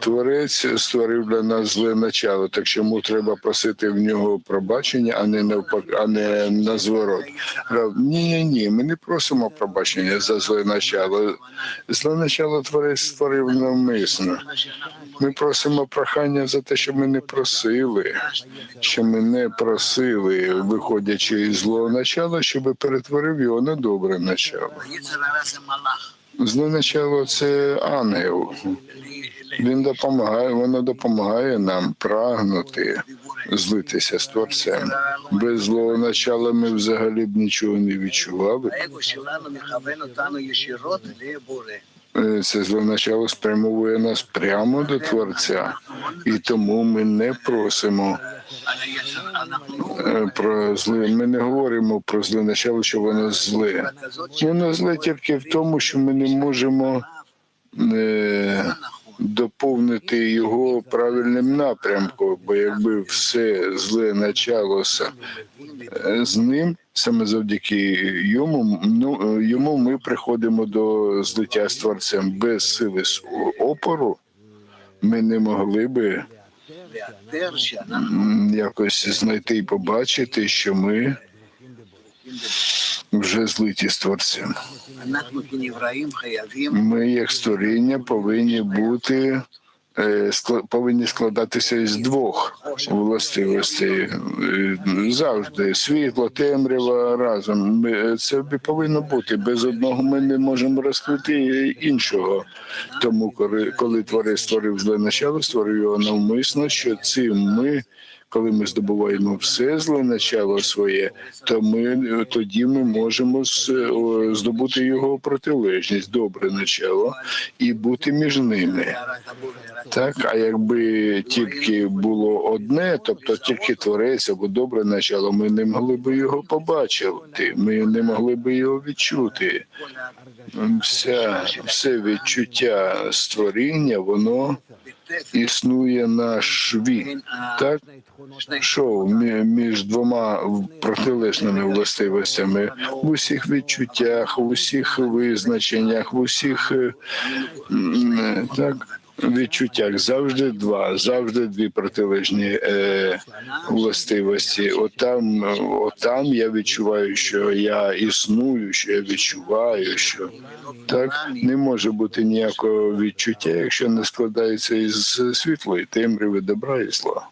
Творець створив для нас зле начало, так чому треба просити в нього пробачення, а не навпак, а не на зворот. Ні, ні, ні, ми не просимо пробачення за зле начало. Зле начало творець створив навмисно. Ми просимо прохання за те, що ми не просили, що ми не просили, виходячи із злого начала, щоб перетворив його на добре начало. Зле начало це ангел. Він допомагає, воно допомагає нам прагнути злитися з творцем. Без злого начала ми взагалі б нічого не відчували. Е, це зловначало спрямовує нас прямо до творця, і тому ми не просимо е, про зле. Ми не говоримо про зле начало, що воно зле. Воно зле тільки в тому, що ми не можемо. Е, рухати його правильним напрямку, бо якби все зле почалося е, з ним, саме завдяки йому, ну е, йому ми приходимо до злиття з творцем без сили опору, ми не могли би якось знайти і побачити, що ми. Вже злиті з творцем. Ми, як створіння, повинні бути повинні складатися із двох властивостей Е, завжди світло, темрява разом. Ми, це повинно бути. Без одного ми не можемо розкрити іншого. Тому, коли творець створив зле начало, створив його навмисно, що цим ми. Коли ми здобуваємо все зле начало своє, то ми тоді ми можемо здобути його протилежність, добре начало, і бути між ними. Так, а якби тільки було одне, тобто тільки творець або добре начало, ми не могли би його побачити, ми не могли би його відчути. Вся, все відчуття створіння, воно існує на шві, так що між двома протилежними властивостями в усіх відчуттях, в усіх визначеннях, в усіх так. Відчуттях завжди два, завжди дві протилежні е, властивості. Отам, отам я відчуваю, що я існую, що я відчуваю, що так не може бути ніякого відчуття, якщо не складається із світлої темряви, добра і зла.